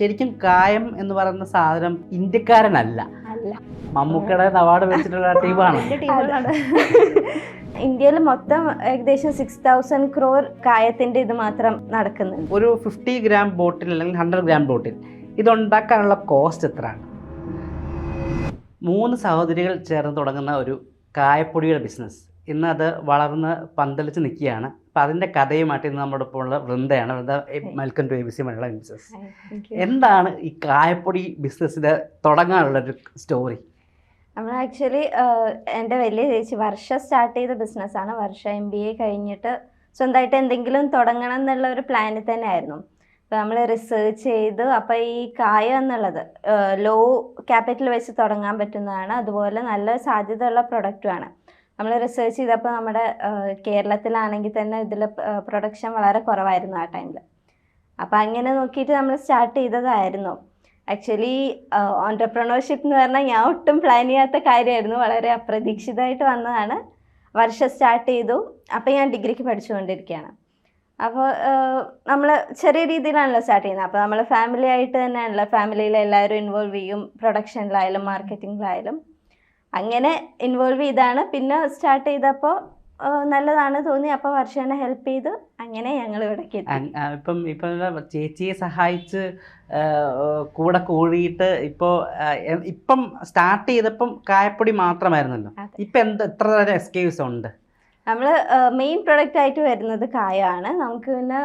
ശരിക്കും കായം എന്ന് പറയുന്ന സാധനം ഇന്ത്യക്കാരനല്ല. അല്ല. മമ്മൂക്കയുടെ അവാർഡ് വെച്ചിട്ടുള്ള ടീമാണ്. ഇന്ത്യയിൽ മൊത്തം ഏകദേശം സിക്സ് തൗസൻഡ് ക്രോർ കായത്തിന്റെ ഇത് മാത്രം നടക്കുന്നുണ്ട്. ഒരു ഫിഫ്റ്റി ഗ്രാം ബോട്ടിൽ അല്ലെങ്കിൽ ഹൺഡ്രഡ് ഗ്രാം ബോട്ടിൽ ഇതുണ്ടാക്കാനുള്ള കോസ്റ്റ് എത്രയാണ്? മൂന്ന് സഹോദരികൾ ചേർന്ന് തുടങ്ങുന്ന ഒരു കായപ്പൊടിയുടെ ബിസിനസ് ഇന്ന് അത് വളർന്ന് പന്തലിച്ച് നിൽക്കുകയാണ്. അപ്പം അതിന്റെ കഥയുമായിട്ട് ഇന്ന് നമ്മുടെ ഇപ്പോൾ ഉള്ള വൃന്ദയാണ്. Vrinda welcome to A B C Malayalam business എന്താണ് ഈ കായപ്പൊടി ബിസിനസ്സിന് തുടങ്ങാനുള്ള ഒരു സ്റ്റോറി? നമ്മൾ ആക്ച്വലി എന്റെ വലിയ ചേച്ചി വർഷ സ്റ്റാർട്ട് ചെയ്ത ബിസിനസ്സാണ്. വർഷ എം ബി എ കഴിഞ്ഞിട്ട് സ്വന്തമായിട്ട് എന്തെങ്കിലും തുടങ്ങണം എന്നുള്ള ഒരു പ്ലാനിൽ തന്നെ ആയിരുന്നു അപ്പോൾ നമ്മൾ റിസർച്ച് ചെയ്ത് അപ്പോൾ ഈ കായ എന്നുള്ളത് ലോ ക്യാപിറ്റൽ വെച്ച് തുടങ്ങാൻ പറ്റുന്നതാണ്. അതുപോലെ നല്ല സാധ്യതയുള്ള പ്രൊഡക്റ്റുമാണ് നമ്മൾ റിസർച്ച് ചെയ്തപ്പോൾ നമ്മുടെ കേരളത്തിലാണെങ്കിൽ തന്നെ ഇതിൽ പ്രൊഡക്ഷൻ വളരെ കുറവായിരുന്നു ആ ടൈമിൽ അപ്പോൾ അങ്ങനെ നോക്കിയിട്ട് നമ്മൾ സ്റ്റാർട്ട് ചെയ്തതായിരുന്നു. ആക്ച്വലി ഓൺടർപ്രണർഷിപ്പ് എന്ന് പറഞ്ഞാൽ ഞാൻ ഒട്ടും പ്ലാൻ ചെയ്യാത്ത കാര്യമായിരുന്നു വളരെ അപ്രതീക്ഷിതമായിട്ട് വന്നതാണ്. വർഷം സ്റ്റാർട്ട് ചെയ്തു. അപ്പോൾ ഞാൻ ഡിഗ്രിക്ക് പഠിച്ചുകൊണ്ടിരിക്കുകയാണ് അപ്പോൾ നമ്മൾ ചെറിയ രീതിയിലാണല്ലോ സ്റ്റാർട്ട് ചെയ്യുന്നത്. അപ്പോൾ നമ്മൾ ഫാമിലി ആയിട്ട് തന്നെയാണല്ലോ. ഫാമിലിയിൽ എല്ലാവരും ഇൻവോൾവ് ചെയ്യും. പ്രൊഡക്ഷനിലായാലും മാർക്കറ്റിങ്ങിലായാലും അങ്ങനെ ഇൻവോൾവ് ചെയ്താണ്. പിന്നെ സ്റ്റാർട്ട് ചെയ്തപ്പോൾ നല്ലതാണ് തോന്നി. അപ്പോൾ വർഷനെ ഹെൽപ്പ് ചെയ്ത്. അങ്ങനെ ഞങ്ങൾ ഇവിടേക്ക് അങ്- ഇപ്പം ഇപ്പം ചേച്ചിയെ സഹായിച്ച് കൂടെ കൂടിയിട്ട് ഇപ്പോൾ ഇപ്പം സ്റ്റാർട്ട് ചെയ്തപ്പം കായപ്പൊടി മാത്രമായിരുന്നല്ലോ. ഇപ്പൊ ഇപ്പം എന്ത് എത്ര തരം എസ്കേവ്സ് ഉണ്ട്? നമ്മൾ മെയിൻ പ്രൊഡക്റ്റ് ആയിട്ട് വരുന്നത് കായാണ്. നമുക്ക് പിന്നെ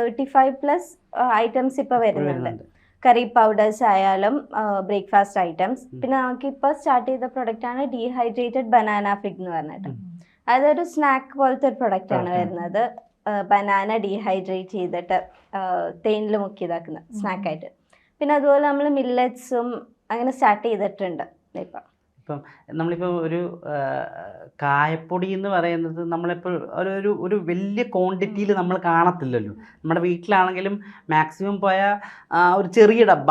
തേർട്ടി ഫൈവ് പ്ലസ് ഐറ്റംസ് ഇപ്പോൾ വരുന്നുണ്ട്. വരുന്നുണ്ട്. കറി പൗഡേഴ്സ് ആയാലും ബ്രേക്ക്ഫാസ്റ്റ് ഐറ്റംസ് പിന്നെ നമുക്ക് ഇപ്പോൾ സ്റ്റാർട്ട് ചെയ്ത പ്രൊഡക്റ്റ് ആണ് ഡീഹൈഡ്രേറ്റഡ് ബനാന ഫിഗ് എന്ന് പറഞ്ഞിട്ട്. അതൊരു സ്നാക്ക് പോലത്തെ ഒരു പ്രൊഡക്റ്റ് ആണ് വരുന്നത്. ബനാന ഡീഹൈഡ്രേറ്റ് ചെയ്തിട്ട് തേനിൽ മുക്കി ഇതാക്കുന്ന സ്നാക്ക് ആയിട്ട്. പിന്നെ അതുപോലെ നമ്മൾ മില്ലറ്റ്സും അങ്ങനെ സ്റ്റാർട്ട് ചെയ്തിട്ടുണ്ട്. ഇപ്പം നമ്മളിപ്പോൾ ഒരു കായപ്പൊടി എന്ന് പറയുന്നത് നമ്മളിപ്പോൾ ഒരു ഒരു ഒരു വലിയ ക്വാണ്ടിറ്റിയിൽ നമ്മൾ കാണത്തില്ലല്ലോ. നമ്മുടെ വീട്ടിലാണെങ്കിലും മാക്സിമം പോയ ഒരു ചെറിയ ഡബ്ബ.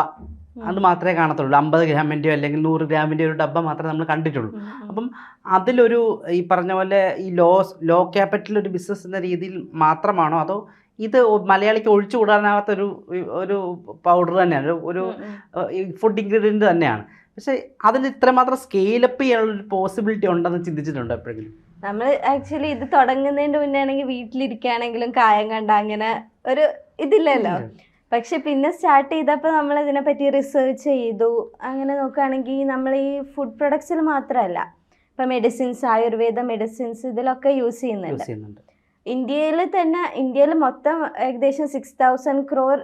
അത് മാത്രമേ കാണത്തുള്ളൂ. അമ്പത് ഗ്രാമിന്റെയോ അല്ലെങ്കിൽ നൂറ് ഗ്രാമിന്റെയോ ഒരു ഡബ്ബ മാത്രമേ നമ്മൾ കണ്ടിട്ടുള്ളൂ. അപ്പം അതിലൊരു ഈ പറഞ്ഞ പോലെ ഈ ലോ ലോ ക്യാപിറ്റൽ ഒരു ബിസിനസ് എന്ന രീതിയിൽ മാത്രമാണോ? അതോ ഇത് മലയാളിക്ക് ഒഴിച്ചുകൂടാനാവാത്ത ഒരു ഒരു പൗഡർ തന്നെയാണ്? ഒരു-. ഫുഡ് ഇൻഗ്രീഡിയന്റ് തന്നെയാണ്. പക്ഷേ അതിൽ ഇത്രമാത്രം സ്കെയിലപ്പ് ചെയ്യാനുള്ള ഒരു പോസിബിലിറ്റി ഉണ്ടെന്ന് ചിന്തിച്ചിട്ടുണ്ടോ എപ്പോഴെങ്കിലും? നമ്മൾ ആക്ച്വലി ഇത് തുടങ്ങുന്നതിന്റെ മുന്നേ ആണെങ്കിൽ വീട്ടിലിരിക്കുകയാണെങ്കിലും കായം കണ്ട അങ്ങനെ ഒരു ഇതില്ലല്ലോ. പക്ഷെ പിന്നെ സ്റ്റാർട്ട് ചെയ്തപ്പോൾ നമ്മൾ ഇതിനെപ്പറ്റി റിസർച്ച് ചെയ്തു. അങ്ങനെ നോക്കുകയാണെങ്കിൽ നമ്മൾ ഈ ഫുഡ് പ്രൊഡക്ട്സിൽ മാത്രമല്ല ഇപ്പം മെഡിസിൻസ് ആയുർവേദ മെഡിസിൻസ് ഇതിലൊക്കെ യൂസ് ചെയ്യുന്നുണ്ട്. ഇന്ത്യയിൽ തന്നെ ഇന്ത്യയിൽ മൊത്തം ഏകദേശം സിക്സ് തൗസൻഡ് ക്രോർ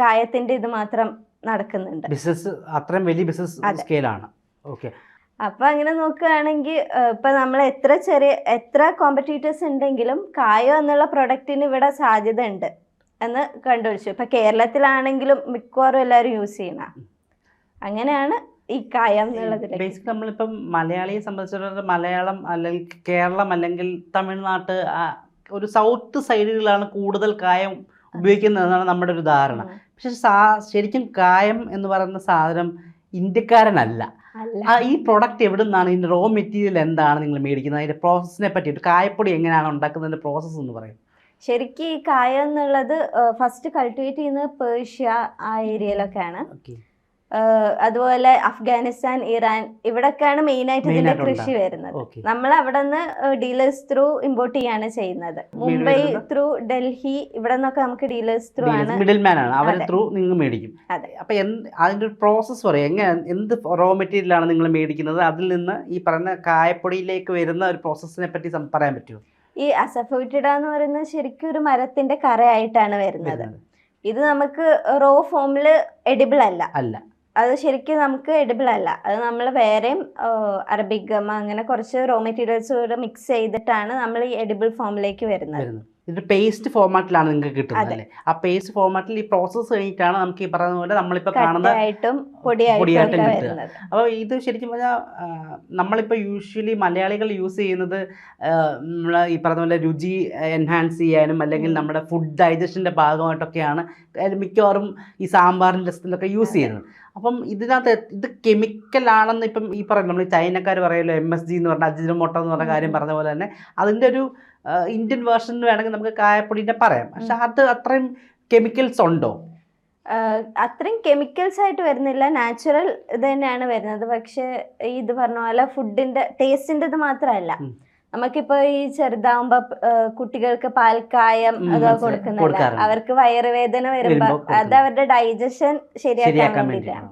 കായത്തിന്റെ ഇത് മാത്രം നടക്കുന്നുണ്ട്. ബിസിനസ് അത്രയും വലിയ ബിസിനസ്. സ്കെയിലാണ്. ഓക്കെ. അപ്പൊ അങ്ങനെ നോക്കുകയാണെങ്കിൽ ഇപ്പൊ നമ്മൾ എത്ര ചെറിയ എത്ര കോമ്പറ്റീറ്റേഴ്സ് ഉണ്ടെങ്കിലും കായോ എന്നുള്ള പ്രൊഡക്റ്റിന് ഇവിടെ സാധ്യത ഉണ്ട് എന്ന് കണ്ടുപിടിച്ചു. ഇപ്പൊ കേരളത്തിലാണെങ്കിലും മിക്കവാറും എല്ലാവരും യൂസ് ചെയ്യണ അങ്ങനെയാണ് ഈ കായം എന്നുള്ളതിലേക്ക്. ബേസിക് നമ്മളിപ്പം മലയാളിയെ സംബന്ധിച്ചിടത്തോളം മലയാളം അല്ലെങ്കിൽ കേരളം അല്ലെങ്കിൽ തമിഴ്നാട്ട് ഒരു സൗത്ത് സൈഡുകളിലാണ് കൂടുതൽ കായം ഉപയോഗിക്കുന്നതെന്നാണ് നമ്മുടെ ഒരു ധാരണ. പക്ഷെ സാ ശരിക്കും കായം എന്ന് പറയുന്ന സാധനം ഇന്ത്യക്കാരനല്ല. ഈ പ്രൊഡക്റ്റ് എവിടെ നിന്നാണ് ഇതിന്റെ റോ മെറ്റീരിയൽ എന്താണ് നിങ്ങൾ മേടിക്കുന്നത്? അതിന്റെ പ്രോസസ്സിനെ പറ്റിയിട്ട് കായപ്പൊടി എങ്ങനെയാണ് ഉണ്ടാക്കുന്നതിന്റെ പ്രോസസ്സ് എന്ന് പറയും. ശരിക്കും ഈ കായം എന്നുള്ളത് ഫസ്റ്റ് കൾട്ടിവേറ്റ് ചെയ്യുന്നത് പേർഷ്യ ആ ഏരിയയിലൊക്കെയാണ് അതുപോലെ അഫ്ഗാനിസ്ഥാൻ ഇറാൻ ഇവിടൊക്കെയാണ് മെയിൻ ആയിട്ട് ഇതിന്റെ കൃഷി വരുന്നത്. നമ്മൾ അവിടെ നിന്ന് ഡീലേഴ്സ് ത്രൂ ഇമ്പോർട്ട് ചെയ്യാണ് ചെയ്യുന്നത്. മുംബൈ ത്രൂ ഡൽഹി ഇവിടെ നിന്നൊക്കെ നമുക്ക് ഡീലേഴ്സ് ത്രൂ ആണ്. മിഡിൽ മാൻ ആണ് അവർ ത്രൂ നിങ്ങൾ മേടിക്കും. അതെ. അപ്പൊ അതിന്റെ ഒരു പ്രോസസ്സ് പറയും. എങ്ങനെ എന്ത് റോ മെറ്റീരിയൽ ആണ് നിങ്ങൾ മേടിക്കുന്നത്? അതിൽ നിന്ന് ഈ പറയുന്ന കായപ്പൊടിയിലേക്ക് വരുന്ന ഒരു പ്രോസസ്സിനെ പറ്റി പറയാൻ പറ്റുമോ? ഈ അസഫോയിറ്റിഡ എന്ന് പറയുന്നത് ശരിക്കും ഒരു മരത്തിന്റെ കറയായിട്ടാണ് വരുന്നത്. വരുന്നത്? ഇത് നമുക്ക് റോ ഫോമിൽ എഡിബിൾ അല്ല. അല്ല. അത് ശരിക്കും നമുക്ക് എഡിബിൾ അല്ല. അത് നമ്മൾ വേറെയും അറബിക് ഗമ അങ്ങനെ കുറച്ച് റോ മെറ്റീരിയൽസ് കൂടെ മിക്സ് ചെയ്തിട്ടാണ് നമ്മൾ ഈ എഡിബിൾ ഫോമിലേക്ക് വരുന്നത്. വരുന്നത് ഇത് പേസ്റ്റ് ഫോർമാറ്റിലാണ് നിങ്ങൾക്ക് കിട്ടുന്നത്. അല്ലേ ആ പേസ്റ്റ് ഫോർമാറ്റിൽ ഈ പ്രോസസ്സ് കഴിഞ്ഞിട്ടാണ് നമുക്ക് ഈ പറയുന്ന പോലെ നമ്മളിപ്പോൾ കാണുന്ന പൊടിയായിട്ടും കിട്ടുക. അപ്പോൾ ഇത് ശരിക്കും പറഞ്ഞാൽ നമ്മളിപ്പോൾ യൂഷ്വലി മലയാളികൾ യൂസ് ചെയ്യുന്നത് നമ്മൾ ഈ പറഞ്ഞ പോലെ രുചി എൻഹാൻസ് ചെയ്യാനും അല്ലെങ്കിൽ നമ്മുടെ ഫുഡ് ഡൈജഷന്റെ ഭാഗമായിട്ടൊക്കെയാണ് മിക്കവാറും ഈ സാമ്പാറിന്റെ രസത്തിലൊക്കെ യൂസ്. ചെയ്യുന്നത് അപ്പം ഇതിനകത്ത് ഇത് കെമിക്കൽ ആണെന്ന് ഇപ്പം ഈ പറയുന്നത് നമ്മൾ ചൈനക്കാർ പറയുമല്ലോ എം എസ് ജി എന്ന് പറഞ്ഞ അജിനമോട്ടോ എന്ന് പറഞ്ഞ കാര്യം പറഞ്ഞ പോലെ തന്നെ അതിന്റെ ഒരു ഇന്ത്യൻ വേർഷൻ വേണമെങ്കിൽ നമുക്ക് കായപ്പൊടിന്റെ പറയാം. പക്ഷെ അത് അത്രയും കെമിക്കൽസ് ഉണ്ടോ? അത്രയും കെമിക്കൽസ് ആയിട്ട് വരുന്നില്ല. നാച്ചുറൽ ഇത് തന്നെയാണ് വരുന്നത്. പക്ഷെ ഇത് പറഞ്ഞ പോലെ ഫുഡിന്റെ ടേസ്റ്റിന്റെ ഇത് മാത്രമല്ല. നമുക്കിപ്പോ ഈ ചെറുതാവുമ്പോ കുട്ടികൾക്ക് പാൽക്കായം അതൊക്കെ. കൊടുക്കുന്നില്ല അവർക്ക് വയറുവേദന വരുമ്പോ അത് അവരുടെ ഡൈജഷൻ ശരിയാക്കാൻ വേണ്ടിയിട്ടാണ്.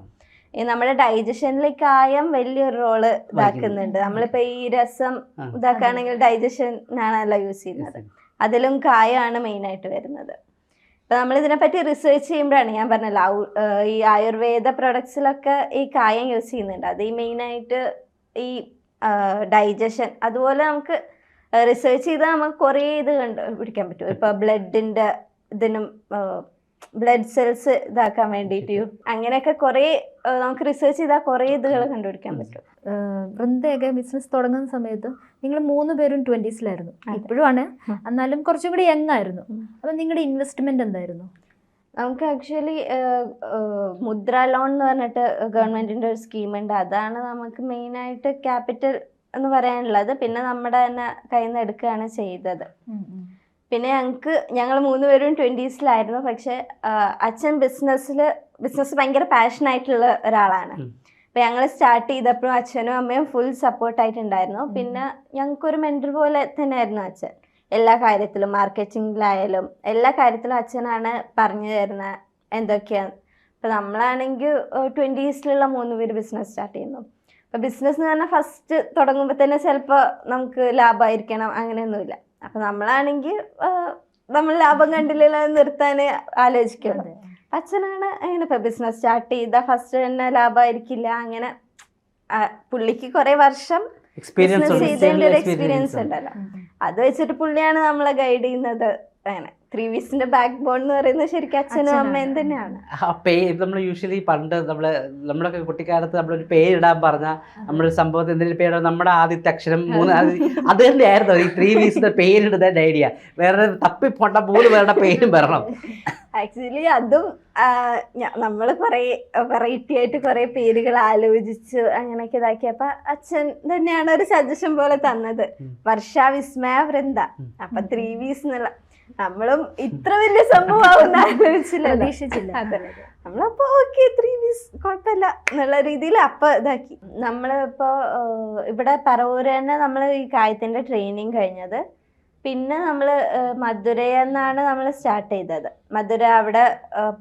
ഈ നമ്മുടെ ഡൈജഷനിൽ കായം വലിയൊരു റോൾ ഇതാക്കുന്നുണ്ട് നമ്മളിപ്പോ ഈ രസം ഇതാക്കാണെങ്കിൽ ഇതാക്കുകയാണെങ്കിൽ ഡൈജഷൻ ആണല്ലോ യൂസ് ചെയ്യുന്നത്. അതിലും കായമാണ് മെയിൻ ആയിട്ട് വരുന്നത്. ഇപ്പൊ നമ്മൾ ഇതിനെപ്പറ്റി റിസർച്ച് ചെയ്യുമ്പോഴാണ് ഞാൻ പറഞ്ഞല്ലോ ഈ ആയുർവേദ പ്രൊഡക്ട്സിലൊക്കെ ഈ കായം യൂസ് ചെയ്യുന്നുണ്ട്. അത് ഈ മെയിൻ ആയിട്ട് ഈ ഡൈജഷൻ അതുപോലെ നമുക്ക് റിസർച്ച് ചെയ്താൽ നമുക്ക് കുറേ ഇത് കണ്ടുപിടിക്കാൻ പറ്റും. ഇപ്പൊ ബ്ലഡിന്റെ ഇതിനും ബ്ലഡ് സെൽസ് ഇതാക്കാൻ വേണ്ടിയിട്ട് യു- അങ്ങനെയൊക്കെ കുറേ നമുക്ക് റിസർച്ച് ചെയ്താൽ കുറേ ഇതുകൾ കണ്ടുപിടിക്കാൻ പറ്റും. വൃന്ദയൊക്കെ ബിസിനസ് തുടങ്ങുന്ന സമയത്ത് നിങ്ങൾ മൂന്ന് പേരും ട്വന്റീസിലായിരുന്നു ഇപ്പോഴുമാണ് ഇപ്പോഴും ആണ് ഉം. എന്നാലും കുറച്ചും കൂടി യങ് ആയിരുന്നു. അപ്പൊ നിങ്ങളുടെ ഇൻവെസ്റ്റ്മെന്റ് എന്തായിരുന്നു? നമുക്ക് ആക്ച്വലി മുദ്ര ലോൺ എന്ന് പറഞ്ഞിട്ട് ഗവൺമെന്റിന്റെ ഒരു സ്കീമുണ്ട് അതാണ് നമുക്ക് മെയിൻ ആയിട്ട് ക്യാപിറ്റൽ എന്ന് പറയാനുള്ളത്. പിന്നെ നമ്മുടെ തന്നെ കയ്യിൽ നിന്ന് എടുക്കുകയാണ് ചെയ്തത്. പിന്നെ ഞങ്ങൾക്ക് ഞങ്ങൾ മൂന്നുപേരും ട്വന്റീസിലായിരുന്നു പക്ഷെ അച്ഛൻ ബിസിനസ്സിൽ ബിസിനസ് ഭയങ്കര പാഷനായിട്ടുള്ള ഒരാളാണ്. അപ്പം ഞങ്ങൾ സ്റ്റാർട്ട് ചെയ്തപ്പോഴും അച്ഛനും അമ്മയും ഫുൾ സപ്പോർട്ടായിട്ടുണ്ടായിരുന്നു. പിന്നെ ഞങ്ങൾക്കൊരു മെന്റർ പോലെ തന്നെയായിരുന്നു അച്ഛൻ. എല്ലാ കാര്യത്തിലും മാർക്കറ്റിങ്ങിലായാലും എല്ലാ കാര്യത്തിലും അച്ഛനാണ് പറഞ്ഞു തരുന്നത് എന്തൊക്കെയാണ്. ഇപ്പം നമ്മളാണെങ്കിൽ ട്വന്റീസിലുള്ള മൂന്ന് പേര് ബിസിനസ് സ്റ്റാർട്ട് ചെയ്യുന്നു. അപ്പം ബിസിനസ് എന്ന് പറഞ്ഞാൽ ഫസ്റ്റ് തുടങ്ങുമ്പോൾ തന്നെ ചിലപ്പോൾ നമുക്ക് ലാഭമായിരിക്കണം അങ്ങനെയൊന്നുമില്ല. അപ്പം നമ്മളാണെങ്കിൽ നമ്മൾ ലാഭം കണ്ടില്ലല്ലോ എന്ന് നിർത്താൻ ആലോചിക്കുന്നത് അച്ഛനാണ് അങ്ങനെ ഇപ്പൊ ബിസിനസ് സ്റ്റാർട്ട് ചെയ്ത ഫസ്റ്റ് തന്നെ ലാഭമായിരിക്കില്ല അങ്ങനെ പുള്ളിക്ക് കുറെ വർഷം എക്സ്പീരിയൻസ് ബിസിനസ് ചെയ്തതിന്റെ ഒരു എക്സ്പീരിയൻസ് എക്സ്പീരിയൻസ് ഉണ്ടല്ലോ. അത് വെച്ചിട്ട് പുള്ളിയാണ് നമ്മളെ ഗൈഡ് ചെയ്യുന്നത്. അങ്ങനെ. ത്രീ വീസിന്റെ ബാക്ക് ബോൺ എന്ന് പറയുന്നത് ശരിക്കും അച്ഛനും. അമ്മയും തന്നെയാണ്. ആ പേര് നമ്മൾ യൂഷ്വലി പണ്ട് നമ്മൾ നമ്മളൊക്കെ കുട്ടിക്കാലത്ത് നമ്മളൊരു പേരിടാൻ പറഞ്ഞ നമ്മളൊരു സംഭവത്തിൽ എന്തെങ്കിലും പേര് നമ്മുടെ ആദ്യത്തെ അക്ഷരം മൂന്ന് അത്. തന്നെയായിരുന്നു ഈ ത്രീ വീസിന്റെ പേരിടുന്നതിന്റെ ഐഡിയ വേറെ തപ്പി തപ്പിപ്പോണ്ട മൂന്ന് പേരുടെ പേരും വരണം. ആക്ച്വലി അതും നമ്മൾ കുറെ വെറൈറ്റി ആയിട്ട് കുറെ പേരുകൾ ആലോചിച്ച് അങ്ങനെയൊക്കെ ഇതാക്കിയപ്പോ അച്ഛൻ തന്നെയാണ് ഒരു സജഷൻ പോലെ തന്നത്. വർഷ വിസ്മയ വൃന്ദ. അപ്പൊ ത്രീ വീസ് എന്നുള്ള നമ്മളും ഇത്ര വലിയ സംഭവം പ്രതീക്ഷിച്ചില്ല. നമ്മളപ്പോ ഓക്കെ ത്രീ വീസ് കുഴപ്പമില്ല എന്നുള്ള രീതിയിൽ അപ്പൊ ഇതാക്കി. നമ്മളിപ്പോ ഇവിടെ പറവൂര് തന്നെ നമ്മൾ ഈ കായത്തിന്റെ ട്രെയിനിങ് കഴിഞ്ഞത്. പിന്നെ നമ്മൾ മധുരയെന്നാണ് നമ്മൾ സ്റ്റാർട്ട് ചെയ്തത്. മധുര അവിടെ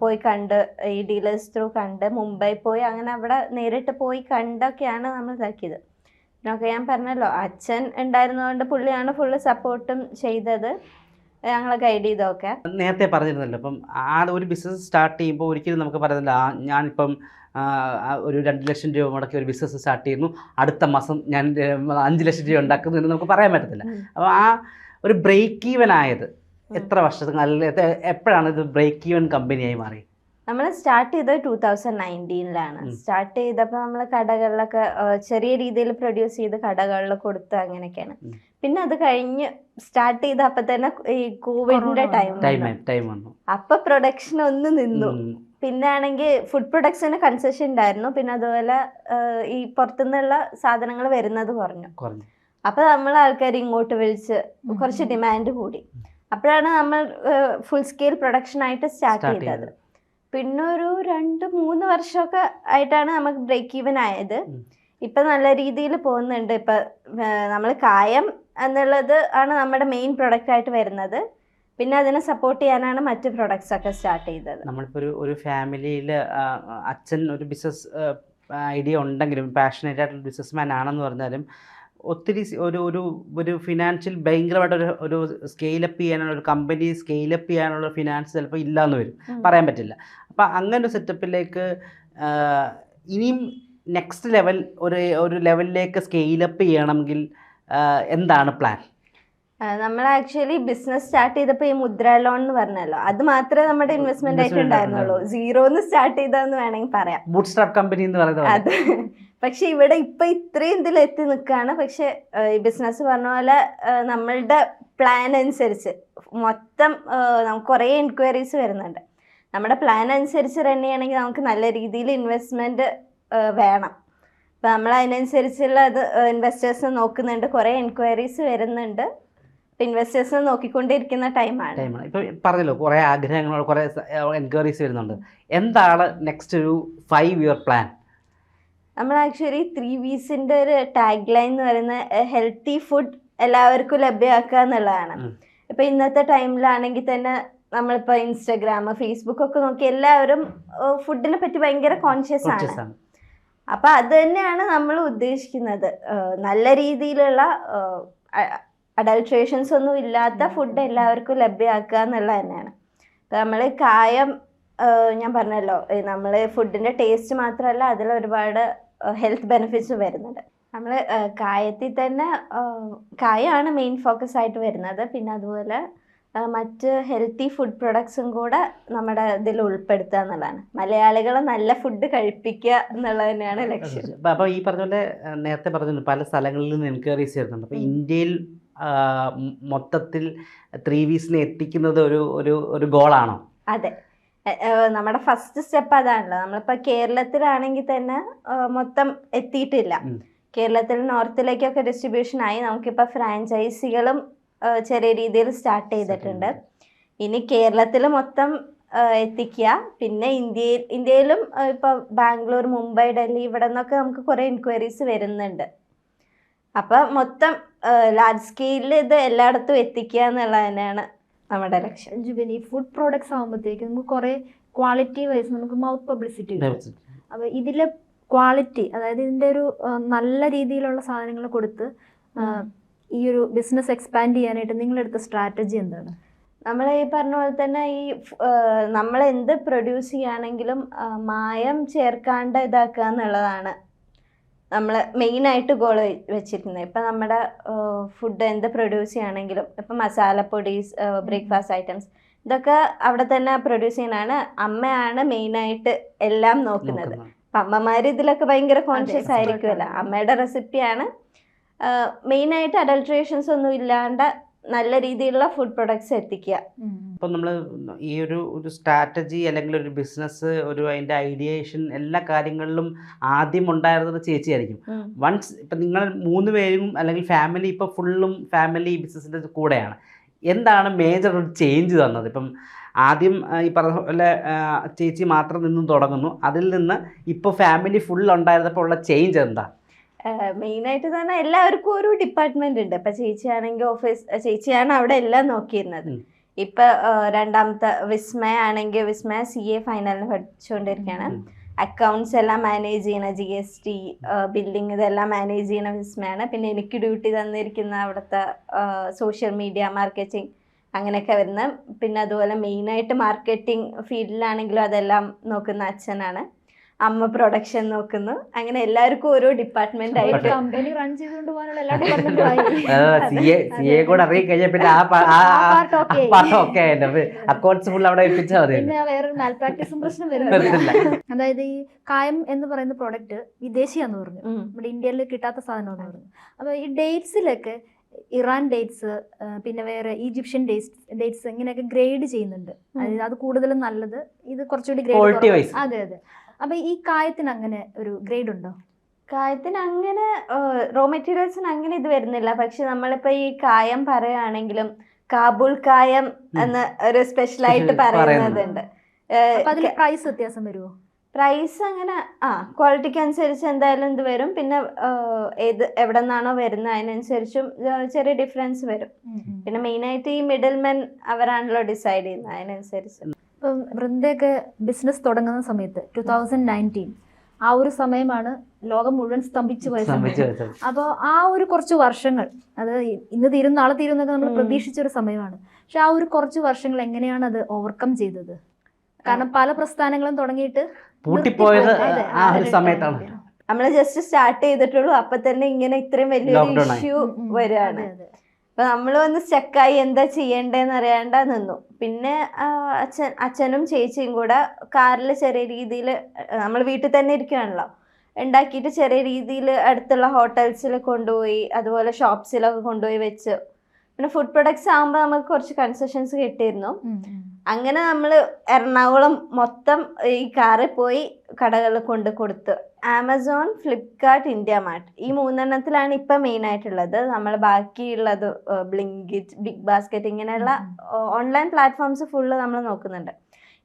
പോയി കണ്ട് ഈ ഡീലേഴ്സ് ത്രൂ കണ്ട് മുംബൈ പോയി അങ്ങനെ അവിടെ നേരിട്ട് പോയി കണ്ടൊക്കെയാണ് നമ്മൾ ഇതാക്കിയത്. പിന്നൊക്കെ ഞാൻ പറഞ്ഞല്ലോ അച്ഛൻ ഉണ്ടായിരുന്നതുകൊണ്ട് പുള്ളിയാണ് ഫുള്ള് സപ്പോർട്ടും ചെയ്തത്. ഞങ്ങളെ ഗൈഡ് ചെയ്തൊക്കെ നേരത്തെ പറഞ്ഞിരുന്നല്ലോ അപ്പം ആ ഒരു ബിസിനസ് സ്റ്റാർട്ട് ചെയ്യുമ്പോൾ ഒരിക്കലും നമുക്ക് പറയുന്നില്ല ഞാനിപ്പം ഒരു രണ്ട് ലക്ഷം രൂപ മുടക്കി ഒരു ബിസിനസ് സ്റ്റാർട്ട് ചെയ്യുന്നു അടുത്ത മാസം ഞാൻ അഞ്ച് ലക്ഷം രൂപ ഉണ്ടാക്കുന്നു എന്ന് നമുക്ക് പറയാൻ പറ്റത്തില്ല. അപ്പോൾ ആ ഒരു ബ്രേക്ക് ഈവൻ ആയത് എത്ര വർഷത്തിന് നല്ല എപ്പോഴാണ് ഇത് ബ്രേക്ക് ഈവൻ കമ്പനിയായി മാറി? നമ്മൾ സ്റ്റാർട്ട് ചെയ്തത് ടൂ തൗസൻഡ് നയന്റീനിലാണ് സ്റ്റാർട്ട് ചെയ്തപ്പോൾ നമ്മൾ കടകളിലൊക്കെ ചെറിയ രീതിയിൽ പ്രൊഡ്യൂസ് ചെയ്ത് കടകളിൽ കൊടുത്ത് അങ്ങനെയൊക്കെയാണ്. പിന്നെ അത് കഴിഞ്ഞ് സ്റ്റാർട്ട് ചെയ്ത അപ്പൊ തന്നെ ഈ കോവിഡിന്റെ ടൈം ടൈം വന്നു. അപ്പൊ പ്രൊഡക്ഷൻ ഒന്ന് നിന്നു. പിന്നാണെങ്കിൽ പിന്നെ ആണെങ്കിൽ ഫുഡ് പ്രൊഡക്ഷന് കൺസെഷൻ ഉണ്ടായിരുന്നു പിന്നെ അതുപോലെ ഈ പുറത്തുനിന്നുള്ള സാധനങ്ങൾ വരുന്നത് കുറഞ്ഞു. അപ്പൊ നമ്മൾ ആൾക്കാർ ഇങ്ങോട്ട് വിളിച്ച് കുറച്ച് ഡിമാൻഡ് കൂടി. അപ്പോഴാണ് നമ്മൾ ഫുൾ സ്കെയിൽ പ്രൊഡക്ഷൻ ആയിട്ട് സ്റ്റാർട്ട് ചെയ്തത്. പിന്നെ ഒരു രണ്ട് മൂന്ന് വർഷമൊക്കെ ആയിട്ടാണ് നമുക്ക് ബ്രേക്ക് ഈവൻ ആയത്. ഇപ്പൊ നല്ല രീതിയിൽ പോകുന്നുണ്ട്. ഇപ്പൊ നമ്മൾ കായം എന്നുള്ളത് ആണ് നമ്മുടെ മെയിൻ പ്രൊഡക്റ്റ് ആയിട്ട് വരുന്നത്. പിന്നെ അതിനെ സപ്പോർട്ട് ചെയ്യാനാണ് മറ്റു പ്രൊഡക്ട്സ് ഒക്കെ സ്റ്റാർട്ട് ചെയ്തത്. നമ്മളിപ്പോൾ ഒരു ഒരു ഫാമിലിയിൽ അച്ഛൻ ഒരു ബിസിനസ് ഐഡിയ ഉണ്ടെങ്കിലും പാഷനേറ്റ് ആയിട്ടുള്ള ബിസിനസ് മാൻ ആണെന്ന് പറഞ്ഞാലും ഒത്തിരി ഒരു ഒരു ഒരു ഫിനാൻഷ്യൽ ഭയങ്കരമായിട്ട് ഒരു ഒരു സ്കെയിലപ്പ് ചെയ്യാനുള്ള ഒരു കമ്പനി സ്കെയിലപ്പ് ചെയ്യാനുള്ള ഫിനാൻസ് ചിലപ്പോൾ ഇല്ലയെന്ന് വരും. പറയാൻ പറ്റില്ല. അപ്പം അങ്ങനെ ഒരു സെറ്റപ്പിലേക്ക് ഇനിയും നെക്സ്റ്റ് ലെവൽ ഒരു ഒരു ലെവലിലേക്ക് സ്കെയിലപ്പ് ചെയ്യണമെങ്കിൽ എന്താണ് പ്ലാൻ നമ്മൾ ആക്ച്വലി ബിസിനസ് സ്റ്റാർട്ട് ചെയ്തപ്പോൾ ഈ മുദ്ര ലോൺ എന്ന് പറഞ്ഞല്ലോ. അത് മാത്രമേ നമ്മുടെ ഇൻവെസ്റ്റ്മെന്റ് ആയിട്ട് ഉണ്ടായിരുന്നുള്ളൂ. സീറോന്ന് സ്റ്റാർട്ട് ചെയ്തതെന്ന് വേണമെങ്കിൽ പറയാം. ബൂട്ട് സ്റ്റാർട്ട് കമ്പനി എന്ന് പറയുന്നത് അതെ. പക്ഷെ ഇവിടെ ഇപ്പൊ ഇത്രയും ഇതിൽ എത്തി നിൽക്കുകയാണ്. പക്ഷെ ഈ ബിസിനസ് പറഞ്ഞ പോലെ നമ്മളുടെ പ്ലാൻ അനുസരിച്ച് മൊത്തം നമുക്ക് കുറേ എൻക്വയറീസ് വരുന്നുണ്ട്. നമ്മുടെ പ്ലാൻ അനുസരിച്ച് റൺ ചെയ്യണമെങ്കിൽ നമുക്ക് നല്ല രീതിയിൽ ഇൻവെസ്റ്റ്മെന്റ് വേണം. അപ്പം നമ്മൾ അതിനനുസരിച്ചുള്ള ഇത് ഇൻവെസ്റ്റേഴ്സ് നോക്കുന്നുണ്ട്. കുറേ എൻക്വയറീസ് വരുന്നുണ്ട്. ഇൻവെസ്റ്റേഴ്സ് നോക്കിക്കൊണ്ടിരിക്കുന്ന ടൈമാണ്. ടൈമാണ്. ഇപ്പൊ പറഞ്ഞല്ലോ കുറേ ആഗ്രഹങ്ങൾ കുറേ എൻക്വയറീസ് വരുന്നുണ്ട്. എന്താണ് നെക്സ്റ്റ് ഒരു ഫൈവ് ഇയർ പ്ലാൻ നമ്മൾ ആക്ച്വലി ത്രീ വീസിന്റെ ഒരു ടാഗ് ലൈൻ എന്ന് പറയുന്നത് ഹെൽത്തി ഫുഡ് എല്ലാവർക്കും ലഭ്യമാക്കുക എന്നുള്ളതാണ്. ഇപ്പം ഇന്നത്തെ ടൈമിലാണെങ്കിൽ തന്നെ നമ്മളിപ്പോ ഇൻസ്റ്റഗ്രാം ഫേസ്ബുക്ക് ഒക്കെ നോക്കി എല്ലാവരും ഫുഡിനെ പറ്റി ഭയങ്കര കോൺഷ്യസ് ആണ്. അപ്പൊ അത് തന്നെയാണ് നമ്മൾ ഉദ്ദേശിക്കുന്നത്. നല്ല രീതിയിലുള്ള അഡൾട്രേഷൻസ് ഒന്നും ഇല്ലാത്ത ഫുഡ് എല്ലാവർക്കും ലഭ്യമാക്കുക എന്നുള്ളത് തന്നെയാണ്. നമ്മൾ കായം ഞാൻ പറഞ്ഞല്ലോ നമ്മൾ ഫുഡിന്റെ ടേസ്റ്റ് മാത്രമല്ല അതിൽ ഒരുപാട് ഹെൽത്ത് ബെനിഫിറ്റ്സ് വരുന്നുണ്ട്. നമ്മൾ കായത്തിൽ തന്നെ കായമാണ് മെയിൻ ഫോക്കസ് ആയിട്ട് വരുന്നത്. പിന്നെ അതുപോലെ മറ്റ് ഹെൽത്തി ഫുഡ് പ്രൊഡക്ട്സും കൂടെ നമ്മുടെ ഇതിൽ ഉൾപ്പെടുത്തുക എന്നുള്ളതാണ്. മലയാളികളെ നല്ല ഫുഡ് കഴിപ്പിക്കുക എന്നുള്ളത് തന്നെയാണ് ലക്ഷ്യം. അപ്പൊ അപ്പൊ ഈ പറഞ്ഞ പോലെ നേരത്തെ പറഞ്ഞു പല സ്ഥലങ്ങളിൽ നിന്ന് എൻക്വയറീസ് ചെയ്യുന്നുണ്ട് അപ്പൊ ഉം. ഇന്ത്യയിൽ മൊത്തത്തിൽ ത്രീ വീസിനെ എത്തിക്കുന്നത് ഒരു ഒരു ഒരു ഗോളാണോ അതെ. നമ്മുടെ ഫസ്റ്റ് സ്റ്റെപ്പ് അതാണല്ലോ. നമ്മളിപ്പോൾ കേരളത്തിലാണെങ്കിൽ തന്നെ മൊത്തം എത്തിയിട്ടില്ല. കേരളത്തിൽ നോർത്തിലേക്കൊക്കെ ഡിസ്ട്രിബ്യൂഷൻ ആയി. നമുക്കിപ്പോൾ ഫ്രാഞ്ചൈസികളും ചെറിയ രീതിയിൽ സ്റ്റാർട്ട് ചെയ്തിട്ടുണ്ട്. ഇനി കേരളത്തിൽ മൊത്തം എത്തിക്കുക. പിന്നെ ഇന്ത്യയിൽ ഇന്ത്യയിലും ഇപ്പോൾ ബാംഗ്ലൂർ മുംബൈ ഡൽഹി ഇവിടെ നിന്നൊക്കെ നമുക്ക് കുറേ എൻക്വയറീസ് വരുന്നുണ്ട്. അപ്പോൾ മൊത്തം ലാർജ് സ്കെയിലിൽ ഇത് എല്ലായിടത്തും എത്തിക്കുക എന്നുള്ളത് തന്നെയാണ് നമ്മുടെ ലക്ഷ്യം. ജുബിനി ഫുഡ് പ്രോഡക്ട്സ് ആകുമ്പോഴത്തേക്ക് നമുക്ക് കുറേ ക്വാളിറ്റി വൈസ് നമുക്ക് മൗത്ത് പബ്ലിസിറ്റി കിട്ടും. അപ്പോൾ ഇതിലെ ക്വാളിറ്റി അതായത് ഇതിന്റെ ഒരു നല്ല രീതിയിലുള്ള സാധനങ്ങൾ കൊടുത്ത് ഈ ഒരു ബിസിനസ് എക്സ്പാൻഡ് ചെയ്യാനായിട്ട് നിങ്ങളെടുത്ത സ്ട്രാറ്റജി എന്താണ്? നമ്മൾ ഈ പറഞ്ഞ പോലെ തന്നെ ഈ നമ്മൾ എന്ത് പ്രൊഡ്യൂസ് ചെയ്യുകയാണെങ്കിലും മായം ചേർക്കാണ്ട് ഇതാക്കുക എന്നുള്ളതാണ് നമ്മൾ മെയിനായിട്ട് ഗോൾ വെച്ചിരുന്നത് ഇപ്പം നമ്മുടെ ഫുഡ് എന്ത് പ്രൊഡ്യൂസ് ചെയ്യുകയാണെങ്കിലും ഇപ്പം മസാലപ്പൊടീസ് ബ്രേക്ക്ഫാസ്റ്റ് ഐറ്റംസ് ഇതൊക്കെ അവിടെ തന്നെ പ്രൊഡ്യൂസ് ചെയ്യുന്നതാണ്. അമ്മയാണ് മെയിനായിട്ട് എല്ലാം നോക്കുന്നത്. അപ്പം അമ്മമാർ ഇതിലൊക്കെ ഭയങ്കര കോൺഷ്യസ് ആയിരിക്കുമല്ലോ. അമ്മയുടെ റെസിപ്പിയാണ് മെയിനായിട്ട് അഡൾട്രേഷൻസ് ഒന്നും ഇല്ലാണ്ട് നല്ല രീതിയിലുള്ള ഫുഡ് പ്രൊഡക്ട്സ് എത്തിക്കുക. അപ്പം നമ്മൾ ഈ ഒരു ഒരു സ്ട്രാറ്റജി അല്ലെങ്കിൽ ഒരു ബിസിനസ് ഒരു അതിന്റെ ഐഡിയേഷൻ എല്ലാ കാര്യങ്ങളിലും ആദ്യം ഉണ്ടായിരുന്നത് ചേച്ചിയായിരിക്കും വൺസ് ഇപ്പം നിങ്ങൾ മൂന്ന് പേരും അല്ലെങ്കിൽ ഫാമിലി ഇപ്പോൾ ഫുള്ളും ഫാമിലി ബിസിനസ്സിന്റെ കൂടെയാണ്. എന്താണ് മേജർ ഒരു ചേഞ്ച് തന്നത്? ഇപ്പം ആദ്യം ഈ പറഞ്ഞ പോലെ ചേച്ചി മാത്രം നിന്നും തുടങ്ങുന്നു. അതിൽ നിന്ന് ഇപ്പോൾ ഫാമിലി ഫുൾ ഉണ്ടായിരുന്നപ്പോൾ ഉള്ള ചേഞ്ച് എന്താ? മെയിനായിട്ട് തന്നെ എല്ലാവർക്കും ഒരു ഡിപ്പാർട്ട്മെന്റ് ഉണ്ട്. ഇപ്പൊ ചേച്ചിയാണെങ്കിൽ ഓഫീസ് ചേച്ചിയാണ് അവിടെ എല്ലാം നോക്കിയിരുന്നത്. ഇപ്പൊ രണ്ടാമത്തെ വിസ്മയ ആണെങ്കിൽ വിസ്മയ സി എ ഫൈനലിന് പഠിച്ചുകൊണ്ടിരിക്കുകയാണ് അക്കൗണ്ട്സ് എല്ലാം മാനേജ് ചെയ്യണ ജി എസ് ടി ബില്ലിംഗ് ഇതെല്ലാം മാനേജ് ചെയ്യണ വിസ്മയാണ്. പിന്നെ എനിക്ക് ഡ്യൂട്ടി തന്നിരിക്കുന്ന അവിടുത്തെ സോഷ്യൽ മീഡിയ മാർക്കറ്റിംഗ് അങ്ങനെയൊക്കെ വരുന്ന. പിന്നെ അതുപോലെ മെയിനായിട്ട് മാർക്കറ്റിംഗ് ഫീൽഡിലാണെങ്കിലും അതെല്ലാം നോക്കുന്ന അച്ഛനാണ്. അമ്മ പ്രൊഡക്ഷൻ നോക്കുന്നു. അങ്ങനെ എല്ലാവർക്കും ഓരോ ഡിപ്പാർട്ട്മെന്റ് ആയിട്ട് കമ്പനി റൺ ചെയ്തുകൊണ്ട് പോകാനുള്ള എല്ലാ ഡിപ്പാർട്ട്മെന്റും വേറൊരു മാൽ പ്രാക്ടീസും പ്രശ്നം വരുന്നില്ല. അതായത് ഈ കായം എന്ന് പറയുന്ന പ്രോഡക്റ്റ് വിദേശിയാന്ന് പറഞ്ഞു. നമ്മുടെ ഇന്ത്യയിൽ കിട്ടാത്ത സാധനമാണെന്ന് പറഞ്ഞു. അപ്പൊ ഈ ഡേറ്റ്സിലൊക്കെ ഇറാൻ ഡേറ്റ്സ് പിന്നെ വേറെ ഈജിപ്ഷ്യൻ ഡേറ്റ്സ് ഡേറ്റ്സ് ഇങ്ങനെയൊക്കെ ഗ്രേഡ് ചെയ്യുന്നുണ്ട്. അതായത് അത് കൂടുതലും നല്ലത്. ഇത് കുറച്ചുകൂടി ഗ്രേഡ് അതെ അതെ. അപ്പൊ ഈ കായത്തിന് അങ്ങനെ ഒരു ഗ്രേഡ് ഉണ്ടോ? കായത്തിന് അങ്ങനെ റോ മെറ്റീരിയൽസിന് അങ്ങനെ ഇത് വരുന്നില്ല. പക്ഷെ നമ്മളിപ്പോ ഈ കായം പറയുകയാണെങ്കിലും കാബൂൾ കായം എന്ന് ഒരു സ്പെഷ്യൽ ആയിട്ട് Special പറയുന്നതുണ്ട് അതിൽ പ്രൈസ് വ്യത്യാസം വരുമോ പ്രൈസ് അങ്ങനെ ആ ക്വാളിറ്റിക്ക് അനുസരിച്ച് എന്തായാലും ഇത് വരും. പിന്നെ ഏത് എവിടെ നിന്നാണോ വരുന്നത് അതിനനുസരിച്ചും ചെറിയ ഡിഫറൻസ് വരും. പിന്നെ മെയിനായിട്ട് ഈ മിഡിൽ മെൻ അവരാണല്ലോ ഡിസൈഡ് ചെയ്യുന്നത്. അതിനനുസരിച്ച്. ഇപ്പം വൃന്ദയൊക്കെ ബിസിനസ് തുടങ്ങുന്ന സമയത്ത് ടു തൗസൻഡ് നയന്റീൻ ആ ഒരു സമയമാണ് ലോകം മുഴുവൻ സ്തംഭിച്ചു പോയ സമയം അപ്പോൾ ആ ഒരു കുറച്ച് വർഷങ്ങൾ അത് ഇന്ന് തീരും നാളെ തീരും എന്നൊക്കെ നമ്മൾ പ്രതീക്ഷിച്ച ഒരു സമയമാണ്. പക്ഷെ ആ ഒരു കുറച്ച് വർഷങ്ങൾ എങ്ങനെയാണ് അത് ഓവർകം ചെയ്തത്? കാരണം പല പ്രസ്ഥാനങ്ങളും തുടങ്ങിയിട്ട് പൂട്ടിപ്പോയത് ആ ഒരു സമയത്താണ്. നമ്മൾ ജസ്റ്റ് സ്റ്റാർട്ട് ചെയ്തിട്ടുള്ളൂ. അപ്പൊ തന്നെ ഇങ്ങനെ ഇത്രയും വലിയൊരു ഇഷ്യൂ. വരികയാണ്. അപ്പൊ നമ്മൾ വന്ന് സ്റ്റക്കായി എന്താ ചെയ്യേണ്ടതെന്ന് അറിയാണ്ട നിന്നു. പിന്നെ അച്ഛൻ അച്ഛനും ചേച്ചിയും കൂടെ കാറിൽ ചെറിയ രീതിയിൽ നമ്മൾ വീട്ടിൽ തന്നെ ഇരിക്കുകയാണല്ലോ ഉണ്ടാക്കിയിട്ട് ചെറിയ രീതിയിൽ അടുത്തുള്ള ഹോട്ടൽസിൽ കൊണ്ടുപോയി അതുപോലെ ഷോപ്സിലൊക്കെ കൊണ്ടുപോയി വെച്ച്. പിന്നെ ഫുഡ് പ്രൊഡക്ട്സ് ആകുമ്പോൾ നമുക്ക് കുറച്ച് കൺസെഷൻസ് കിട്ടിയിരുന്നു. അങ്ങനെ നമ്മൾ എറണാകുളം മൊത്തം ഈ കാറിൽ പോയി കടകളിൽ കൊണ്ട് കൊടുത്തു. Amazon Flipkart India Mart. ഈ മൂന്നെണ്ണത്തിലാണ് ഇപ്പം മെയിൻ ആയിട്ടുള്ളത്. നമ്മൾ ബാക്കിയുള്ളത് ബ്ലിങ്കിറ്റ് ബിഗ് ബാസ്ക്കറ്റ് ഇങ്ങനെയുള്ള ഓൺലൈൻ പ്ലാറ്റ്ഫോംസ് ഫുള്ള് നമ്മൾ നോക്കുന്നുണ്ട്.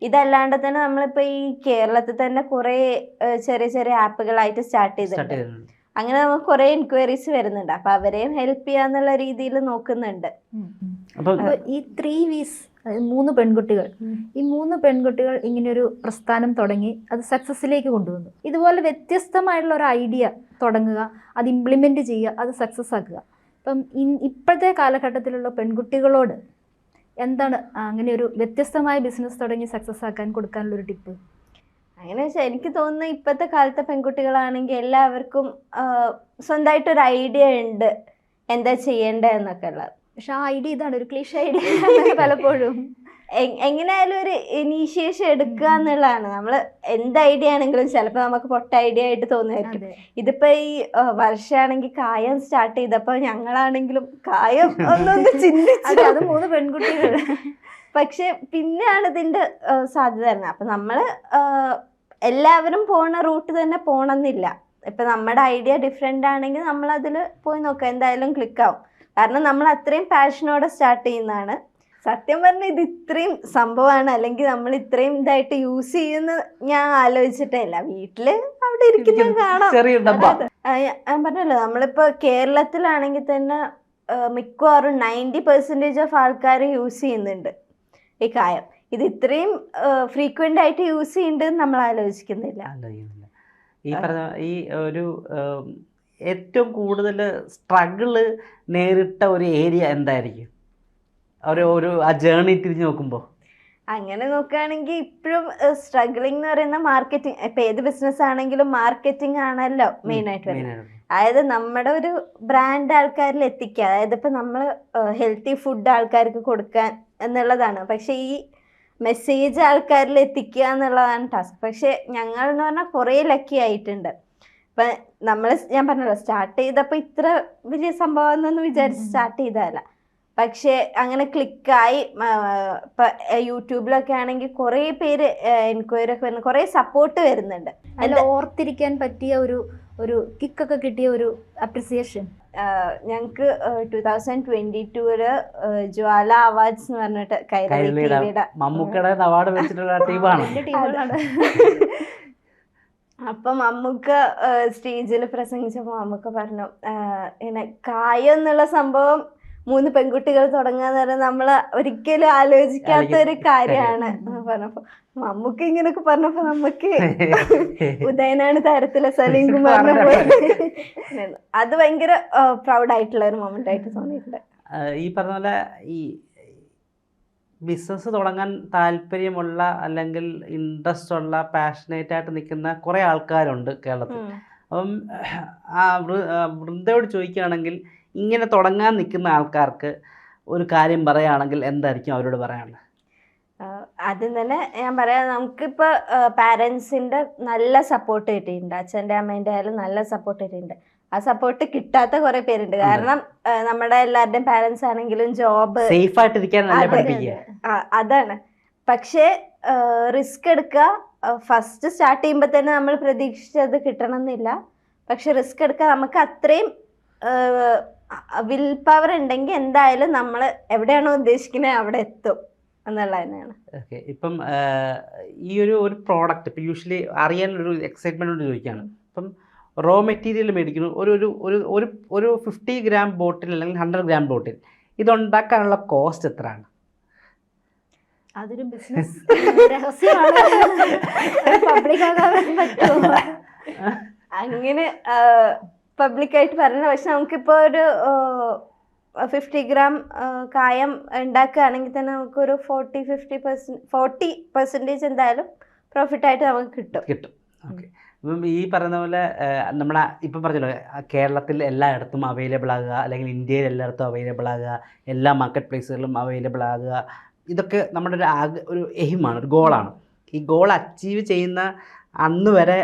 ഇതല്ലാണ്ട് തന്നെ നമ്മളിപ്പോൾ ഈ കേരളത്തിൽ തന്നെ കുറേ ചെറിയ ചെറിയ ആപ്പുകളായിട്ട് സ്റ്റാർട്ട് ചെയ്തിട്ടുണ്ട്. അങ്ങനെ നമുക്ക് കുറേ എൻക്വയറീസ് വരുന്നുണ്ട്. അപ്പൊ അവരെയും ഹെൽപ്പ് ചെയ്യാന്നുള്ള രീതിയിൽ നോക്കുന്നുണ്ട്. ഈ ത്രീ വീസ് മൂന്ന് പെൺകുട്ടികൾ. ഈ മൂന്ന് പെൺകുട്ടികൾ ഇങ്ങനെയൊരു പ്രസ്ഥാനം തുടങ്ങി അത് സക്സസ്സിലേക്ക് കൊണ്ടുവന്നു. ഇതുപോലെ വ്യത്യസ്തമായിട്ടുള്ള ഒരു ഐഡിയ തുടങ്ങുക അത് ഇംപ്ലിമെന്റ് ചെയ്യുക അത് സക്സസ് ആക്കുക. ഇപ്പം ഇൻ- ഇപ്പോഴത്തെ കാലഘട്ടത്തിലുള്ള പെൺകുട്ടികളോട് എന്താണ് അങ്ങനെ ഒരു വ്യത്യസ്തമായ ബിസിനസ് തുടങ്ങി സക്സസ് ആക്കാൻ കൊടുക്കാനുള്ള ഒരു ടിപ്പ് അങ്ങനെ വെച്ചാൽ എനിക്ക് തോന്നുന്നു ഇപ്പോഴത്തെ കാലത്തെ പെൺകുട്ടികളാണെങ്കിൽ എല്ലാവർക്കും സ്വന്തമായിട്ടൊരു ഐഡിയ ഉണ്ട് എന്താ ചെയ്യേണ്ടത് എന്നൊക്കെ ഉള്ളത്. പക്ഷെ ആ ഐഡിയ ഇതാണ് ഒരു ക്ലീഷ ഐഡിയ പലപ്പോഴും. എങ്ങനെയായാലും ഒരു ഇനീഷ്യേഷൻ എടുക്കുക എന്നുള്ളതാണ്. നമ്മൾ എന്ത് ഐഡിയ ആണെങ്കിലും ചിലപ്പോൾ നമുക്ക് പൊട്ട ഐഡിയ ആയിട്ട് തോന്നുമായിരിക്കും. ഇതിപ്പോ ഈ വർഷമാണെങ്കിൽ കായം സ്റ്റാർട്ട് ചെയ്തപ്പോ ഞങ്ങളാണെങ്കിലും കായം ഒന്നൊന്ന് ചിന്തിച്ചു അത് മൂന്ന് പെൺകുട്ടികൾ. പക്ഷെ പിന്നെയാണ് ഇതിന്റെ സാധ്യത വരുന്നത്. അപ്പൊ നമ്മൾ എല്ലാവരും പോണ റൂട്ട് തന്നെ പോണമെന്നില്ല ഇപ്പൊ നമ്മുടെ ഐഡിയ ഡിഫറെന്റ് ആണെങ്കിൽ നമ്മൾ അതിൽ പോയി നോക്കാം. എന്തായാലും ക്ലിക്ക് ആവും കാരണം നമ്മൾ അത്രയും പാഷനോടെ സ്റ്റാർട്ട് ചെയ്യുന്നതാണ്. സത്യം പറഞ്ഞാൽ ഇത് ഇത്രയും സംഭവമാണ്. അല്ലെങ്കിൽ നമ്മൾ ഇത്രയും ഇതായിട്ട് യൂസ് ചെയ്യുന്ന ഞാൻ ആലോചിച്ചിട്ടേ ഇല്ല. വീട്ടിൽ അവിടെ ഇരിക്കുന്ന കാണാം. ഞാൻ പറഞ്ഞല്ലോ നമ്മളിപ്പോ കേരളത്തിലാണെങ്കിൽ തന്നെ മിക്കവാറും നയന്റി പെർസെന്റേജ് ഓഫ് ആൾക്കാർ യൂസ് ചെയ്യുന്നുണ്ട് ഈ കായം. ഇത് ഇത്രയും ഫ്രീക്വന്റ് ആയിട്ട് യൂസ് ചെയ്യുന്നുണ്ട് നമ്മൾ ആലോചിക്കുന്നില്ല. ഈ പറഞ്ഞ ഈ ഒരു ഏറ്റവും കൂടുതൽ സ്ട്രഗിൾ നേരിട്ട ഒരു ഏരിയ എന്തായിരിക്കും? ഒരു ഒരു ആ ജേണി തിരിഞ്ഞു നോക്കുമ്പോൾ അങ്ങനെ നോക്കുകയാണെങ്കിൽ ഇപ്പോഴും സ്ട്രഗിളിംഗ് എന്ന് പറയുന്ന മാർക്കറ്റിംഗ് ഇപ്പം ഏത് ബിസിനസ് ആണെങ്കിലും മാർക്കറ്റിംഗ് ആണല്ലോ മെയിൻ ആയിട്ട് വരുന്നത്. അതായത് നമ്മുടെ ഒരു ബ്രാൻഡ് ആൾക്കാരിൽ എത്തിക്കുക. അതായത് ഇപ്പം നമ്മൾ ഹെൽത്തി ഫുഡ് ആൾക്കാർക്ക് കൊടുക്കാൻ എന്നുള്ളതാണ്. പക്ഷേ ഈ മെസ്സേജ് ആൾക്കാരിൽ എത്തിക്കുക എന്നുള്ളതാണ് ടാസ്ക് പക്ഷേ ഞങ്ങൾ എന്ന് പറഞ്ഞാൽ കുറേ ലക്കി ആയിട്ടുണ്ട്. ഇപ്പൊ നമ്മൾ ഞാൻ പറഞ്ഞല്ലോ സ്റ്റാർട്ട് ചെയ്തപ്പോൾ ഇത്ര വലിയ സംഭവം എന്നൊന്നും വിചാരിച്ച് സ്റ്റാർട്ട് ചെയ്തതല്ല. പക്ഷെ അങ്ങനെ ക്ലിക്കായി ഇപ്പൊ യൂട്യൂബിലൊക്കെ ആണെങ്കിൽ കുറേ പേര് എൻക്വയറി ഒക്കെ വരുന്നു. കുറേ സപ്പോർട്ട് വരുന്നുണ്ട്. അതിൽ ഓർത്തിരിക്കാൻ പറ്റിയ ഒരു ഒരു കിക്കൊക്കെ കിട്ടിയ ഒരു അപ്രിസിയേഷൻ ഞങ്ങൾക്ക് ടൂ തൗസൻഡ് ട്വന്റി ടൂൽ ജ്വാല അവാർഡ്സ് എന്ന് പറഞ്ഞിട്ട് കൈരളി കൈരളിയുടെ ടിവിയുടെ മമ്മൂക്കയുടെ അവാർഡ് വെച്ചിട്ടുള്ള ടീമാണ് അപ്പൊ അമ്മയ്ക്ക് സ്റ്റേജിൽ പ്രസംഗിച്ചപ്പോൾ അമ്മയ്ക്ക് പറഞ്ഞു പിന്നെ കായ എന്നുള്ള സംഭവം മൂന്ന് പെൺകുട്ടികൾ തുടങ്ങാന്ന് പറഞ്ഞാൽ നമ്മൾ ഒരിക്കലും ആലോചിക്കാത്ത ഒരു കാര്യമാണ്. പറഞ്ഞപ്പോ മമ്മൂക്ക് ഇങ്ങനൊക്കെ പറഞ്ഞപ്പോ നമുക്ക് ഉദയനാണ് താരത്തിലെ സലീം കുമാറിനെ പോലെ. അത് ഭയങ്കര പ്രൗഡായിട്ടുള്ള ഒരു മൊമെന്റ് ആയിട്ട് തോന്നിയിട്ടുണ്ട്. ഈ പറഞ്ഞ പോലെ ഈ ബിസിനസ് തുടങ്ങാൻ താല്പര്യമുള്ള അല്ലെങ്കിൽ ഇൻട്രസ്റ്റ് ഉള്ള പാഷനേറ്റ് ആയിട്ട് നിൽക്കുന്ന കുറേ ആൾക്കാരുണ്ട് കേരളത്തിൽ. അപ്പം ആ വൃന്ദയോട് ചോദിക്കുകയാണെങ്കിൽ ഇങ്ങനെ തുടങ്ങാൻ നിൽക്കുന്ന ആൾക്കാർക്ക് ഒരു കാര്യം പറയുകയാണെങ്കിൽ എന്തായിരിക്കും അവരോട് പറയാനുള്ളത്? ആദ്യം തന്നെ ഞാൻ പറയാം നമുക്കിപ്പോൾ പാരൻസിന്റെ നല്ല സപ്പോർട്ട് കിട്ടിയിട്ടുണ്ട്. അച്ഛന്റെ അമ്മേന്റെ ആയാലും നല്ല സപ്പോർട്ട് കിട്ടിയിട്ടുണ്ട്. ആ സപ്പോർട്ട് കിട്ടാത്ത കുറെ പേരുണ്ട്. കാരണം നമ്മുടെ എല്ലാവരുടെയും പാരന്റ്സ് ആണെങ്കിലും ജോബ് സേഫ് ആയിട്ടിരിക്കാൻ അതാണ്. പക്ഷേ റിസ്ക് എടുക്കുക ഫസ്റ്റ് സ്റ്റാർട്ട് ചെയ്യുമ്പോൾ തന്നെ നമ്മൾ പ്രതീക്ഷിച്ചത് കിട്ടണം എന്നില്ല പക്ഷെ റിസ്ക് എടുക്കുക നമുക്ക് അത്രയും വിൽ പവർ ഉണ്ടെങ്കിൽ എന്തായാലും നമ്മൾ എവിടെയാണോ ഉദ്ദേശിക്കുന്നത് അവിടെ എത്തും എന്നുള്ളത് തന്നെയാണ്. ഓക്കെ. ഇപ്പം ഈ ഒരു ഒരു പ്രോഡക്റ്റ് ഇപ്പം യൂഷ്വലി ഒരു എക്സൈറ്റ്മെന്റ് കൊണ്ട് ചോദിക്കുകയാണ്. ഇപ്പം റോ മെറ്റീരിയൽ മേടിക്കുന്നു. ഒരു ഒരു ഒരു ഒരു ഒരു ഫിഫ്റ്റി ഗ്രാം ബോട്ടിൽ അല്ലെങ്കിൽ ഹൺഡ്രഡ് ഗ്രാം ബോട്ടിൽ ഇതുണ്ടാക്കാനുള്ള കോസ്റ്റ് എത്രയാണ്? അതൊരു ബിസിനസ് അങ്ങനെ പബ്ലിക്കായിട്ട് പറഞ്ഞ പക്ഷെ നമുക്കിപ്പോൾ ഒരു ഫിഫ്റ്റി ഗ്രാം കായം ഉണ്ടാക്കുകയാണെങ്കിൽ തന്നെ നമുക്കൊരു forty fifty percent forty percentage എന്തായാലും പ്രോഫിറ്റായിട്ട് നമുക്ക് കിട്ടും. കിട്ടും. ഓക്കെ ഇപ്പം ഈ പറയുന്ന പോലെ നമ്മുടെ ഇപ്പം പറഞ്ഞല്ലോ കേരളത്തിൽ എല്ലായിടത്തും അവൈലബിൾ ആകുക അല്ലെങ്കിൽ ഇന്ത്യയിൽ എല്ലായിടത്തും അവൈലബിൾ ആകുക എല്ലാ മാർക്കറ്റ് പ്ലേസുകളിലും അവൈലബിൾ ആകുക ഇതൊക്കെ നമ്മുടെ ഒരു ആഗ് ഒരു എയിമാണ് ഒരു ഗോളാണ് ഈ ഗോൾ അച്ചീവ് ചെയ്യുന്ന അന്ന് വരെ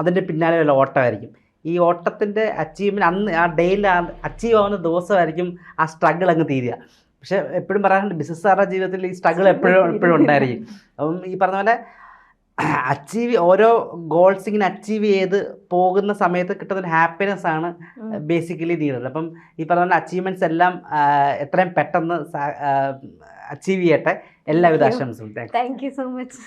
അതിന്റെ പിന്നാലെ ഉള്ള ഓട്ടമായിരിക്കും. ഈ ഓട്ടത്തിന്റെ അച്ചീവ്മെന്റ് അന്ന് ആ ഡേയിൽ അച്ചീവ് ആവുന്ന ദിവസമായിരിക്കും ആ സ്ട്രഗിൾ അങ്ങ് തീരുക. പക്ഷേ എപ്പോഴും പറയാറുണ്ട് ബിസിനസ്സുകാരുടെ ജീവിതത്തിൽ ഈ സ്ട്രഗിൾ എപ്പോഴും എപ്പോഴും ഉണ്ടായിരിക്കും. അപ്പം ഈ പറഞ്ഞ പോലെ അച്ചീവ് ഓരോ ഗോൾസ് ഇങ്ങനെ അച്ചീവ് ചെയ്ത് പോകുന്ന സമയത്ത് കിട്ടുന്ന ഹാപ്പിനെസ് ആണ് ബേസിക്കലി നീഡഡ് അപ്പം ഈ പറഞ്ഞ അച്ചീവ്മെന്റ്സ് എല്ലാം എത്രയും പെട്ടെന്ന് അച്ചീവ് ചെയ്യട്ടെ. എല്ലാവിധ ആശംസും ആശംസകളും താങ്ക് യു സോ മച്ച്